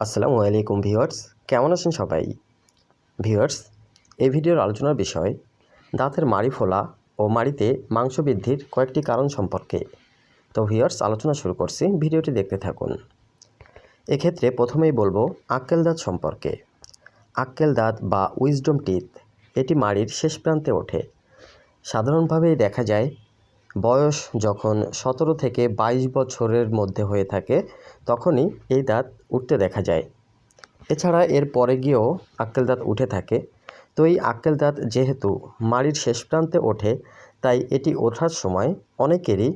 আসসালামু আলাইকুম ভিউয়ার্স, কেমন আছেন সবাই? ভিউয়ার্স, এই ভিডিওর আলোচনার বিষয়, দাঁতের মাড়ি ফোলা ও মাড়িতে মাংস বৃদ্ধির কয়েকটি কারণ সম্পর্কে। তো ভিউয়ার্স, আলোচনা শুরু করছি, ভিডিওটি দেখতে থাকুন। এক্ষেত্রে প্রথমেই বলব আক্কেল দাঁত সম্পর্কে। আক্কেল দাঁত বা উইজডম টিথ, এটি মাড়ির শেষ প্রান্তে ওঠে। সাধারণভাবেই দেখা যায় বয়স যখন সতেরো থেকে বাইশ বছরের মধ্যে হয়ে থাকে, তখনই এই দাঁত উঠতে দেখা যায়। এছাড়া এর পরে গিয়েও আক্কেল দাঁত উঠে থাকে। তো এই আক্কেল দাঁত যেহেতু মাড়ির শেষ প্রান্তে ওঠে, তাই এটি ওঠার সময় অনেকেরই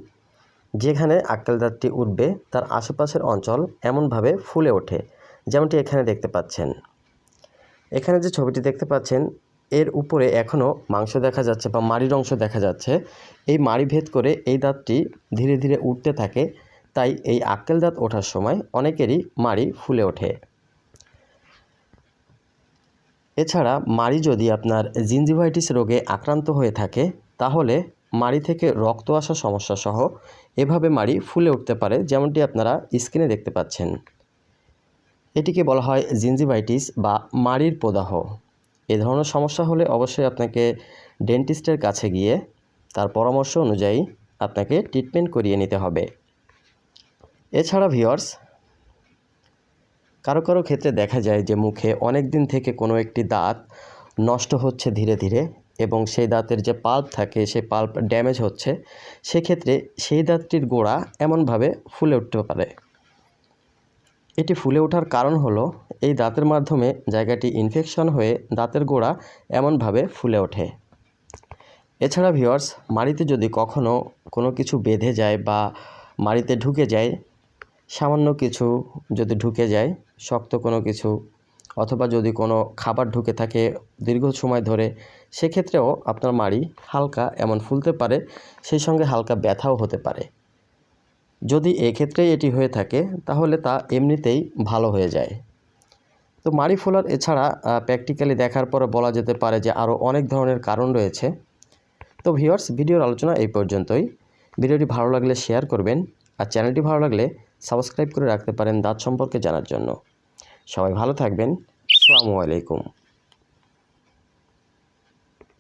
যেখানে আক্কেল দাঁতটি উঠবে, তার আশেপাশের অঞ্চল এমনভাবে ফুলে ওঠে, যেমনটি এখানে দেখতে পাচ্ছেন। এখানে যে ছবিটি দেখতে পাচ্ছেন এর উপরে এখনও মাংস দেখা যাচ্ছে বা মাড়ির অংশ দেখা যাচ্ছে। এই মাড়ি ভেদ করে এই দাঁতটি ধীরে ধীরে উঠতে থাকে, তাই এই আক্কেল দাঁত ওঠার সময় অনেকেরই মাড়ি ফুলে ওঠে। এছাড়া মাড়ি যদি আপনার জিঞ্জিভাইটিস রোগে আক্রান্ত হয়ে থাকে, তাহলে মাড়ি থেকে রক্ত আসা সমস্যা সহ এভাবে মাড়ি ফুলে উঠতে পারে, যেমনটি আপনারা স্ক্রিনে দেখতে পাচ্ছেন। এটিকে বলা হয় জিঞ্জিভাইটিস বা মাড়ির প্রদাহ। এ ধরনের সমস্যা হলে অবশ্যই আপনাকে ডেন্টিস্টের কাছে গিয়ে তার পরামর্শ অনুযায়ী আপনাকে ট্রিটমেন্ট করিয়ে নিতে হবে। এছাড়া ভিওর্স কারও কারও ক্ষেত্রে দেখা যায় যে মুখে অনেক দিন থেকে কোনো একটি দাঁত নষ্ট হচ্ছে ধীরে ধীরে এবং সেই দাঁতের যে পাল্প থাকে সেই পাল্প ড্যামেজ হচ্ছে, সেক্ষেত্রে সেই দাঁতটির গোড়া এমনভাবে ফুলে উঠতে পারে। এটি ফুলে ওঠার কারণ হলো এই দাঁতের মাধ্যমে জায়গাটি ইনফেকশন হয়ে দাঁতের গোড়া এমনভাবে ফুলে ওঠে। এছাড়া ভিওয়ার্স মাড়িতে যদি কখনো কোনো কিছু বেঁধে যায় বা মাড়িতে ঢুকে যায়, সামান্য কিছু যদি ঢুকে যায়, শক্ত কোনো কিছু, অথবা যদি কোনো খাবার ঢুকে থাকে দীর্ঘ সময় ধরে, সেক্ষেত্রেও আপনার মাড়ি হালকা এমন ফুলতে পারে, সেই সঙ্গে হালকা ব্যথাও হতে পারে। যদি এক্ষেত্রে এটি হয়ে থাকে, তাহলে তা এমনিতেই ভালো হয়ে যায়। তো মারি ফোলার এছাড়া প্র্যাকটিক্যালি দেখার পরে বলা যেতে পারে যে আরও অনেক ধরনের কারণ রয়েছে। তো ভিওয়ার্স ভিডিওর আলোচনা এই পর্যন্তই। ভিডিওটি ভালো লাগলে শেয়ার করবেন আর চ্যানেলটি ভালো লাগলে সাবস্ক্রাইব করে রাখতে পারেন দাঁত সম্পর্কে জানার জন্য। সবাই ভালো থাকবেন। আসসালামু আলাইকুম।